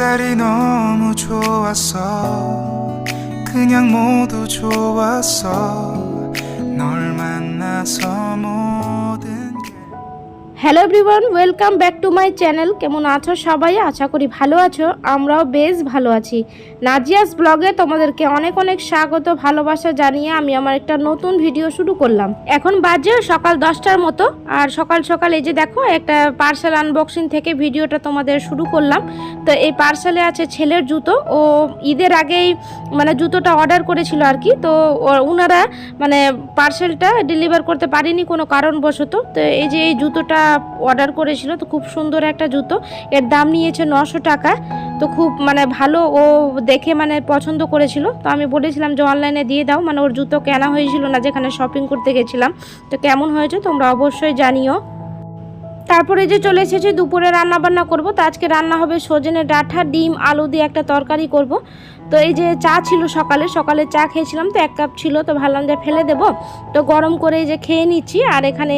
색깔이 너무 좋았어 그냥 모두 좋았어 널 만나서 게 hello everyone welcome back to my channel কেমন আছো সবাই? আশা করি ভালো আছো, আমরাও বেশ ভালো আছি। নাজিয়াস ব্লগে তোমাদেরকে অনেক অনেক স্বাগত, ভালোবাসা জানিয়ে আমি আমার একটা নতুন ভিডিও শুরু করলাম। এখন বাজে সকাল দশটার মতো, আর সকাল সকাল এই যে দেখো, একটা পার্সেল আনবক্সিং থেকে ভিডিওটা তোমাদের শুরু করলাম। তো এই পার্সেলে আছে ছেলের জুতো, ও ঈদের আগেই মানে জুতোটা অর্ডার করেছিল আর কি। তো ওনারা মানে পার্সেলটা ডেলিভার করতে পারেনি কোনো কারণবশত। তো এই যে এই জুতোটা অর্ডার করেছিল, তো খুব সুন্দর একটা জুতো। এর দাম নিয়েছে নশো টাকা, তো খুব মানে ভালো ও দেখে মানে পছন্দ করেছিল। তো আমি বলেছিলাম যে অনলাইনে দিয়ে দাও মানে ওর জুতো কেনা হয়েছিল না, যেখানে শপিং করতে গেছিলাম। তো কেমন হয়েছে তোমরা অবশ্যই জানিও। তারপরে যে চলে এসেছে, দুপুরে রান্না বান্না করব। তো আজকে রান্না হবে সজনে ডাঁটা ডিম, আলু দিয়ে একটা তরকারি করব। তো এই যে চা ছিল সকালে সকালে চা খেয়েছিলাম, তো এক কাপ ছিল, তো ভাবলাম যে ফেলে দেব। তো গরম করে যে খেয়ে নিচ্ছি, আর এখানে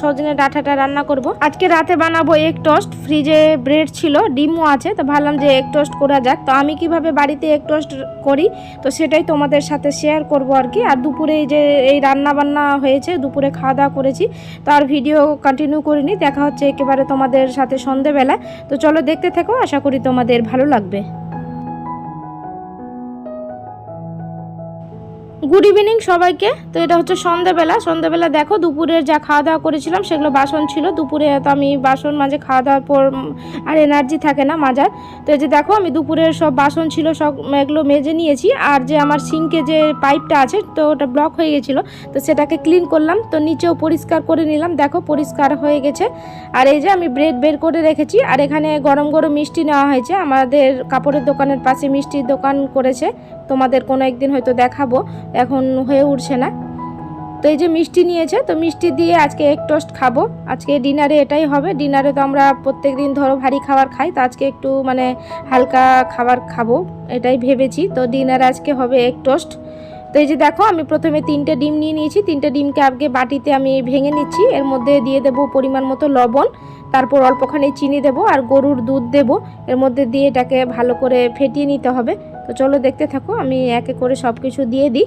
সজনে ডাঁটাটা রান্না করব। আজকে রাতে বানাবো এগ টোস্ট, ফ্রিজে ব্রেড ছিল, ডিমও আছে, তো ভাবলাম যে এগ টোস্ট করা যাক। তো আমি কীভাবে বাড়িতে এগ টোস্ট করি, তো সেটাই তোমাদের সাথে শেয়ার করব আর কি। আর দুপুরে এই যে এই রান্না বান্না হয়েছে, দুপুরে খাওয়া দাওয়া করেছি, তো আর ভিডিও কন্টিনিউ করিনি, দেখা হচ্ছে একেবারে তোমাদের সাথে সন্ধেবেলা তো চলো দেখতে থেকো আশা করি তোমাদের ভালো লাগবে। গুড ইভিনিং সবাইকে। তো এটা হচ্ছে সন্ধ্যাবেলা। সন্ধ্যাবেলা দেখো, দুপুরের যা খাওয়া দাওয়া করেছিলাম, সেগুলো বাসন ছিল। দুপুরে তো আমি বাসন মাঝে খাওয়া দাওয়ার পর আর এনার্জি থাকে না মাজার। তো এই যে দেখো, আমি দুপুরের সব বাসন ছিল, সব এগুলো মেজে নিয়েছি। আর যে আমার সিঙ্কে যে পাইপটা আছে, তো ওটা ব্লক হয়ে গেছিল। তো সেটাকে ক্লিন করলাম। তো নিচেও পরিষ্কার করে নিলাম। দেখো, পরিষ্কার হয়ে গেছে। আর এই যে আমি ব্রেড বের করে রেখেছি। আর এখানে গরম গরম মিষ্টি নেওয়া হয়েছে। আমাদের কাপড়ের দোকানের পাশে মিষ্টির দোকান করেছে। তোমাদের কোনো একদিন হয়তো দেখাবো, এখন হয়ে উঠছে না। তো এই যে মিষ্টি নিয়েছে, তো মিষ্টি দিয়ে আজকে এক টোস্ট খাব। আজকে ডিনারে এটাই হবে ডিনারে তো আমরা প্রত্যেক দিন ধরো ভারী খাবার খাই, তো আজকে একটু মানে হালকা খাবার খাব, এটাই ভেবেছি। তো ডিনারে আজকে হবে এক টোস্ট তো এই যে দেখো, আমি প্রথমে তিনটে ডিম নিয়ে নিয়েছি। তিনটে ডিমকে আগে বাটিতে আমি ভেঙে নিচ্ছি। এর মধ্যে দিয়ে দেব পরিমাণ মতো লবণ, তারপর অল্পখানি চিনি দেব আর গরুর দুধ দেব। এর মধ্যে দিয়ে এটাকে ভালো করে ফেটিয়ে নিতে হবে। তো চলো দেখতে থাকো, আমি একে করে সব কিছু দিয়ে দিই।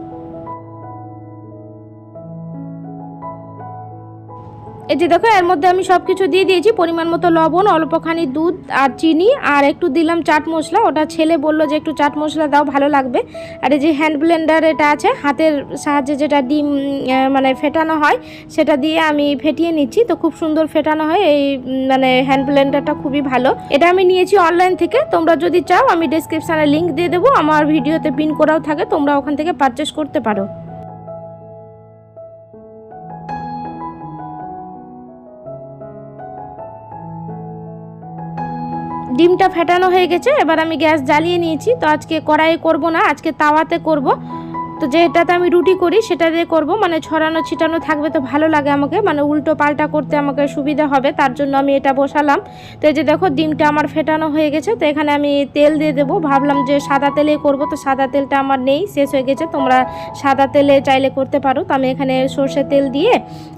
এই যে দেখো, এর মধ্যে আমি সব কিছু দিয়ে দিয়েছি। পরিমাণ মতো লবণ, অল্পখানি দুধ আর চিনি, আর একটু দিলাম চাট মশলা। ওটা ছেলে বলল যে একটু চাট মশলা দাও, ভালো লাগবে। আর এই যে হ্যান্ড ব্লেন্ডার এটা আছে, হাতের সাহায্যে যেটা ডিম মানে ফেটানো হয়, সেটা দিয়ে আমি ফেটিয়ে নিচ্ছি। তো খুব সুন্দর ফেটানো হয়, এই মানে হ্যান্ড ব্লেন্ডারটা খুবই ভালো। এটা আমি নিয়েছি অনলাইন থেকে। তোমরা যদি চাও, আমি ডেসক্রিপশানে লিঙ্ক দিয়ে দেবো। আমার ভিডিওতে পিন করাও থাকে, তোমরা ওখান থেকে পারচেস করতে পারো। ডিমটা ফেটানো হয়ে গেছে, এবার আমি গ্যাস জ্বালিয়ে নিয়েছি। তো আজকে কড়াইয়ে করব না, আজকে তাওয়াতে করব। তো যেটাতে আমি রুটি করি, সেটা দিয়ে করব। মানে ছড়ানো, ছিটানো থাকবে তো ভালো লাগে আমাকে। মানে উল্টো পাল্টা করতে আমাকে সুবিধা হবে, তার জন্য আমি এটা বসালাম। তো এই যে দেখো, ডিমটা আমার ফেটানো হয়ে গেছে। তো এখানে আমি তেল দিয়ে দেবো। ভাবলাম যে সাদা তেলেই করব। তো সাদা তেলটা আমার নেই, শেষ হয়ে গেছে। তোমরা সাদা তেলে চাইলে করতে পারো। তো আমি এখানে সর্ষে তেল দিয়ে,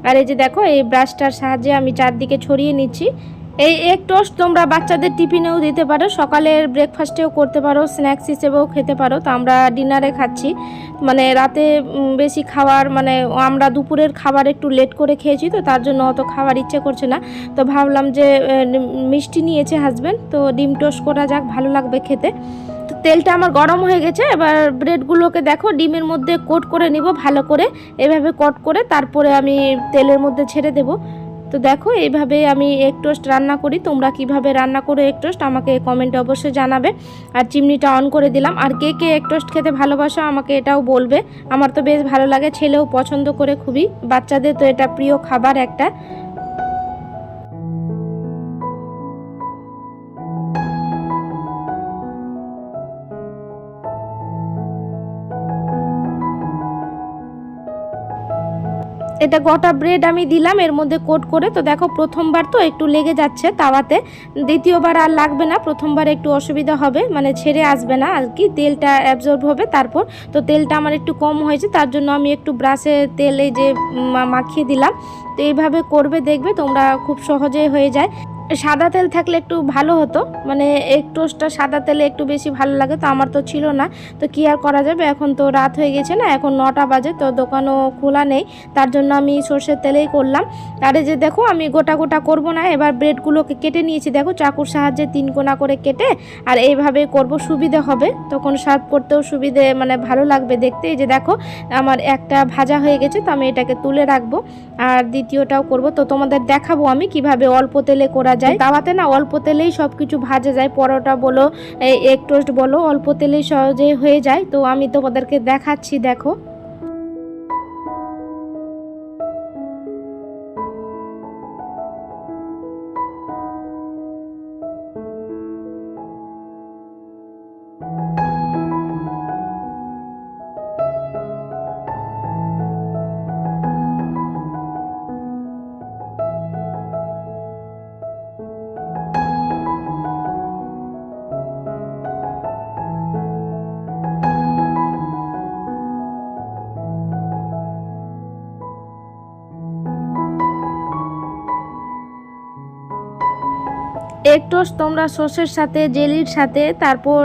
আর এই যে দেখো, এই ব্রাশটার সাহায্যে আমি চারদিকে ছড়িয়ে নিচ্ছি। এই এক টোস্ট তোমরা বাচ্চাদের টিফিনেও দিতে পারো, সকালের ব্রেকফাস্টেও করতে পারো স্ন্যাক্স হিসেবেও খেতে পারো। তো আমরা ডিনারে খাচ্ছি। মানে রাতে বেশি খাবার মানে আমরা দুপুরের খাবার একটু লেট করে খেয়েছি তো তার জন্য অত খাবার ইচ্ছে করছে না। তো ভাবলাম যে মিষ্টি নিয়েছে হাজব্যান্ড তো ডিম টোস্ট করা যাক, ভালো লাগবে খেতে। তো তেলটা আমার গরম হয়ে গেছে, এবার ব্রেডগুলোকে দেখো, ডিমের মধ্যে কোট করে নিব ভালো করে। এভাবে কোট করে তারপরে আমি তেলের মধ্যে ছেড়ে দেবো। তো দেখো, এইভাবে আমি এগ টোস্ট রান্না করি। তোমরা কীভাবে রান্না করো এগ টোস্ট আমাকে কমেন্টে অবশ্যই জানাবে। আর চিমনিটা অন করে দিলাম। আর কে কে এগ টোস্ট খেতে ভালোবাসো আমাকে এটাও বলবে। আমার তো বেশ ভালো লাগে, ছেলেও পছন্দ করে খুবই। বাচ্চাদের তো এটা প্রিয় খাবার একটা। এটা গোটা ব্রেড আমি দিলাম, এর মধ্যে কোট করে। তো দেখো, প্রথমবার তো একটু লেগে যাচ্ছে তাওয়াতে। দ্বিতীয়বার আর লাগবে না, প্রথমবার একটু অসুবিধা হবে মানে ছেড়ে আসবে না আর কি, তেলটা অ্যাবজর্ব হবে তারপর। তো তেলটা আমার একটু কম হয়েছে, তার জন্য আমি একটু ব্রাশে তেলে যে মাখিয়ে দিলাম। তো এইভাবে করবে, দেখবে তোমরা খুব সহজে হয়ে যায়। সাদা তেল থাকলে একটু ভালো হতো। মানে এক টোস্টটা সাদা তেলে একটু বেশি ভালো লাগে, তো আমার তো ছিল না। তো কি আর করা যাবে? এখন তো রাত হয়ে গেছে না, এখন নটা বাজে, তো দোকানও খোলা নেই। তার জন্য আমি সর্ষের তেলেই করলাম। এই যে দেখো, আমি গোটা গোটা করব না, এবার ব্রেডগুলোকে কেটে নিয়েছি। দেখো, চাকুর সাহায্যে তিন কোনা করে কেটে আর এইভাবে করব, সুবিধে হবে। তখন সার্ভ করতেও সুবিধে মানে ভালো লাগবে দেখতে। এই যে দেখো, আমার একটা ভাজা হয়ে গেছে, তো আমি এটাকে তুলে রাখব। আর দ্বিতীয়টাও করব। তো তোমাদের দেখাবো আমি কীভাবে অল্প তেলে করা যায়। তাওয়াতে না অল্প তেলেই সব কিছু ভাজা যায়, পরোটা বলো এগ টোস্ট বলো, অল্প তেলেই সহজে হয়ে যায়। তো আমি তোমাদেরকে দেখাচ্ছি, দেখো। এগ টোস্ট তোমরা সসের সাথে, জেলির সাথে, তারপর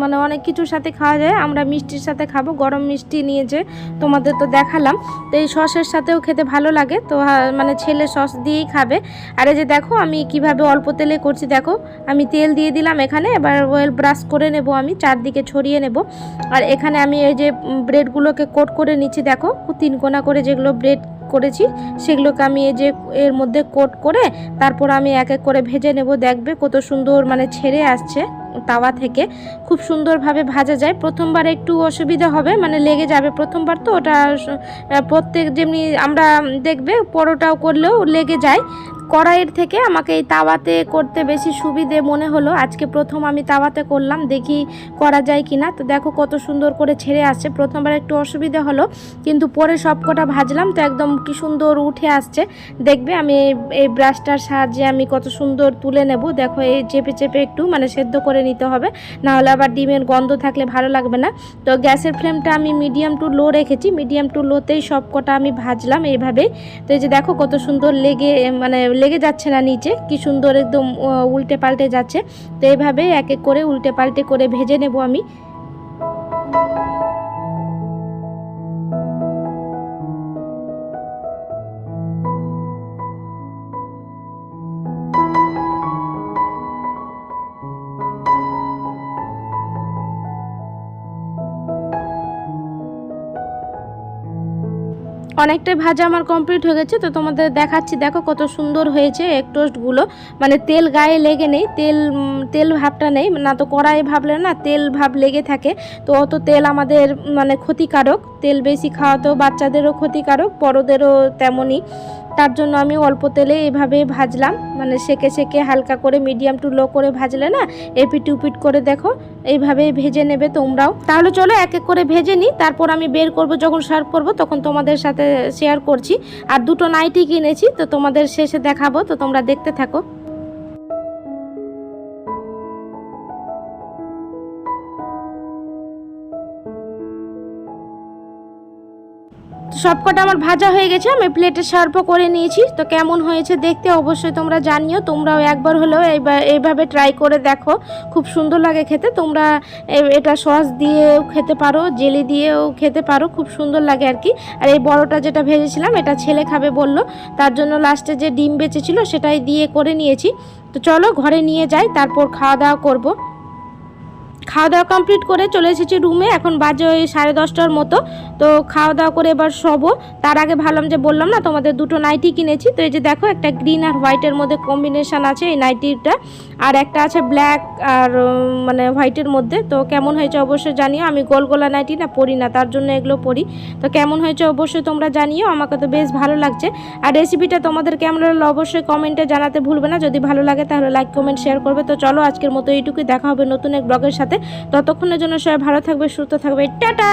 মানে অনেক কিছুর সাথে খাওয়া যায়। আমরা মিষ্টির সাথে খাব, গরম মিষ্টি নিয়েছে তোমাদের তো দেখালাম। তো এই সসের সাথেও খেতে ভালো লাগে। তো মানে ছেলে সস দিয়েই খাবে। আর এই যে দেখো, আমি কীভাবে অল্প তেলে করছি, দেখো, আমি তেল দিয়ে দিলাম এখানে। এবার ওয়েল ব্রাশ করে নেব আমি, চারদিকে ছড়িয়ে নেব। আর এখানে আমি এই যে ব্রেডগুলোকে কোট করে নিচ্ছি, দেখো, তিন কোনা করে যেগুলো ব্রেড করেছি, সেগুলোকে আমি এই যে এর মধ্যে কোট করে তারপর আমি এক এক করে ভেজে নেব। দেখবে কত সুন্দর মানে ছেড়ে আসছে। তাওয়া থেকে খুব সুন্দরভাবে ভাজা যায়। প্রথমবার একটু অসুবিধা হবে মানে লেগে যাবে প্রথমবার তো, ওটা প্রত্যেক যেমনি আমরা দেখবে, পরোটাও করলেও লেগে যায়। কড়াইয়ের থেকে আমাকে এই তাওয়াতে করতে বেশি সুবিধে মনে হলো। আজকে প্রথম আমি তাওয়াতে করলাম, দেখি করা যায় কি না তো দেখো কত সুন্দর করে ছেড়ে আসছে। প্রথমবার একটু অসুবিধা হলো, কিন্তু পরে সব কটা ভাজলাম, তো একদম কি সুন্দর উঠে আসছে। দেখবে আমি এই ব্রাশটার সাহায্যে আমি কত সুন্দর তুলে নেব। দেখো এই চেপে চেপে একটু মানে সেদ্ধ করে নিতে হবে। না হলে আবার ডিমের গন্ধ থাকলে ভালো লাগবে না। তো গ্যাসের ফ্লেমটা আমি মিডিয়াম টু লো রেখেছি। মিডিয়াম টু লোতেই সব কটা আমি ভাজলাম এইভাবেই। তো এই যে দেখো কত সুন্দর লেগে মানে লেগে যাচ্ছে না নিচে। কি সুন্দর একদম উল্টে পাল্টে যাচ্ছে। তো এইভাবে এক এক করে উল্টে পাল্টে করে ভেজে নেব আমি। অনেকটাই ভাজা আমার কমপ্লিট হয়ে গেছে, তো তোমাদের দেখাচ্ছি, দেখো কত সুন্দর হয়েছে এক টোস্টগুলো মানে তেল গায়ে লেগে নেই, তেল তেল ভাবটা নেই, না তো কড়াই ভাবলে না, তেল ভাব লেগে থাকে। তো অত তেল আমাদের মানে ক্ষতিকারক, তেল বেশি খাওয়াতেও বাচ্চাদেরও ক্ষতিকারক, বড়োদেরও তেমনই। তার জন্য আমি অল্প তেলে এভাবে ভাজলাম। মানে সেকে সেকে হালকা করে মিডিয়াম টু লো করে ভাজলে না, এপিট উপিট করে দেখো, এইভাবে ভেজে নেবে তোমরাও। তাহলে চলো এক এক করে ভেজে নিই, তারপর আমি বের করব, যখন সার্ভ করব, তখন তোমাদের সাথে শেয়ার করছি। আর দুটো নাইটি কিনেছি, তো তোমাদের শেষে দেখাবো, তো তোমরা দেখতে থাকো। সবকটা আমার ভাজা হয়ে গেছে, আমি প্লেটে সার্ভও করে নিয়েছি। তো কেমন হয়েছে দেখতে অবশ্যই তোমরা জানিও। তোমরাও একবার হলেও এইভাবে ট্রাই করে দেখো। খুব সুন্দর লাগে খেতে। তোমরা এটা সস দিয়েও খেতে পারো, জেলি দিয়েও খেতে পারো। খুব সুন্দর লাগে আর কি। আর এই বড়টা যেটা ভেজেছিলাম, এটা ছেলে খাবে বলল। তার জন্য লাস্টে যে ডিম বেঁচেছিল, সেটাই দিয়ে করে নিয়েছি। তো চলো ঘরে নিয়ে যাই, তারপর খাওয়া দাওয়া করব। খাওয়া দাওয়া কমপ্লিট করে চলে এসেছি রুমে এখন বাজে ওই সাড়ে দশটার মতো। তো খাওয়া দাওয়া করে এবার শোবো। তার আগে ভাবলাম যে বললাম না, তোমাদের দুটো নাইটি কিনেছি। তো এই যে দেখো, একটা গ্রিন আর হোয়াইটের মধ্যে কম্বিনেশন আছে এই নাইটিটা আর একটা আছে ব্ল্যাক আর মানে হোয়াইটের মধ্যে। তো কেমন হয়েছে অবশ্যই জানিও। আমি গোল গোলা নাইটি না পরি না, তার জন্য এগুলো পরি। তো কেমন হয়েছে অবশ্যই তোমরা জানিও। আমাকে তো বেশ ভালো লাগছে। আর রেসিপিটা তোমাদের কেমন লাগল অবশ্যই কমেন্টে জানাতে ভুলবে না। যদি ভালো লাগে তাহলে লাইক কমেন্ট শেয়ার করবে। তো চলো, আজকের মতো এইটুকুই। দেখা হবে নতুন এক ব্লগের সাথে। ততক্ষণের জন্য সবাই ভালো থাকবে, সুস্থ থাকবে। টাটা!